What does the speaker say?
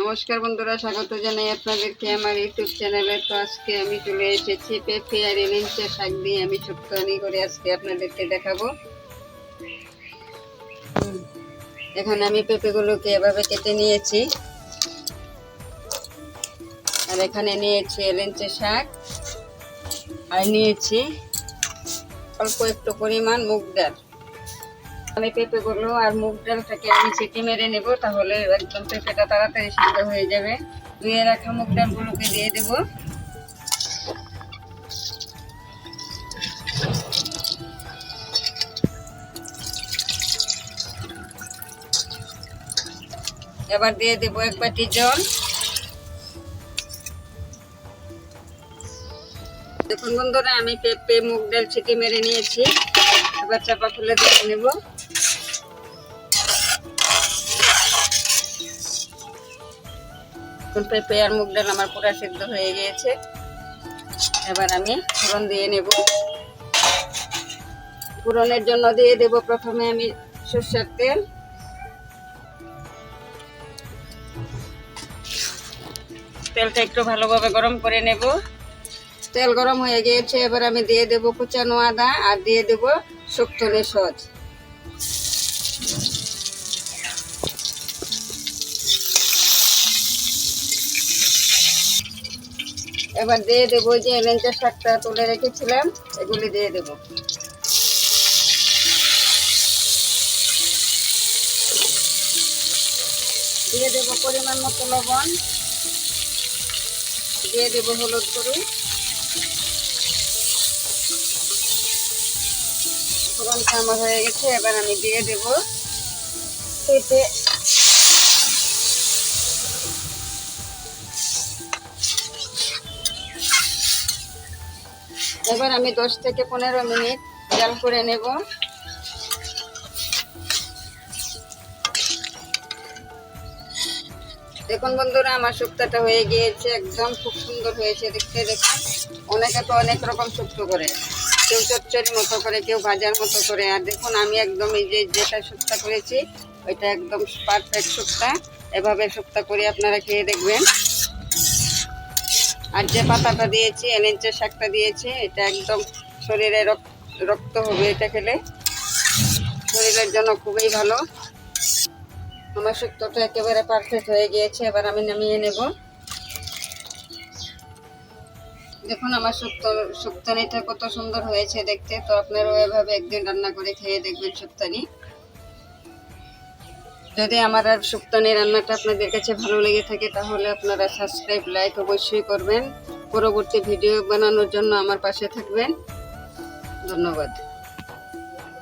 নমস্কার বন্ধুরা, স্বাগত জানাই আপনাদেরকে আমার ইউটিউব চ্যানেলে। তো আজকে আমি চলে এসেছি পেঁপে আর এলিঞ্চের শাক দিয়ে। আমি শুক্তানি করে আজকে আপনাদেরকে দেখাবো। এখন আমি পেঁপেগুলোকে এভাবে কেটে নিয়েছি। আর এখানে নিয়েছি এলেঞ্চের শাক। আর নিয়েছি অল্প একটু পরিমাণ মুগ ডাল। আমি পেঁপেগুলো আর মুগ ডালটাকে আমি চেটে মেরে নেব, তাহলে একদম পেঁপেটা তাড়াতাড়ি সিদ্ধ হয়ে যাবে। ধুয়ে রাখা মুগ ডালগুলোকে দিয়ে দেব। এবার দিয়ে দেবো এক বাটি জল। দেখুন বন্ধুরা, আমি পেঁপে, মুগ ডাল ছিটি মেরে নিয়েছি। এবার চাপা খুলে দিয়ে নেব। এখন পেঁপে মুগ ডাল আমার পুরা সিদ্ধ হয়ে গিয়েছে। এবার আমি ফোড়ন দিয়ে নেব। ফোড়নের জন্য দিয়ে দেব প্রথমে আমি সর্ষের তেল। তেলটা একটু ভালোভাবে গরম করে নেব। তেল গরম হয়ে গিয়েছে, এবার আমি দিয়ে দেব কুচানো আদা আর দিয়ে দেব শুক্তনে সজ এবার দিয়ে দেবো যে এলেঞ্চের শাকটা তুলে রেখেছিলাম, এগুলি দিয়ে দেব। দিয়ে দেব পরিমাণ মতো লবণ, দিয়ে দেব হলুদ ফোড়নটা আমার হয়ে গেছে, এবার আমি দিয়ে দেব পেঁপে। এবার আমি দশ থেকে পনেরো মিনিট জাল করে নেব। দেখুন বন্ধুরা, আমার শুক্তাটা হয়ে গিয়েছে, একদম খুব সুন্দর হয়েছে। দেখতে দেখুন, অনেকে তো অনেক রকম শুক্তো করে। কেউ চচ্চড়ি মতো করে, কেউ ভাজার মতো করে। আর দেখুন, আমি একদম এই যে যেটা শুক্তা করেছি, ওইটা একদম পারফেক্ট শুক্তা। এভাবে শুক্তা করে আপনারা খেয়ে দেখবেন। আর যে পাতাটা দিয়েছি এলেঞ্চের শাকটা দিয়েছি, এটা একদম শরীরে রক- রক্ত হবে এটা খেলে। শরীরের জন্য খুবই ভালো। আমার শুক্তটা একেবারে পারফেক্ট হয়ে গিয়েছে, এবার আমি নামিয়ে নেব। দেখুন আমার শুক্তো, শুক্তানিটা কত সুন্দর হয়েছে দেখতে। তো আপনারাও এভাবে একদিন রান্না করে খেয়ে দেখবেন শুক্তানি। যদি আমার আর সুক্তনি রান্নাটা আপনাদের কাছে ভালো লেগে থাকে, তাহলে আপনারা সাবস্ক্রাইব লাইক অবশ্যই করবেন। পরবর্তী ভিডিও বানানোর জন্য আমার পাশে থাকবেন। ধন্যবাদ।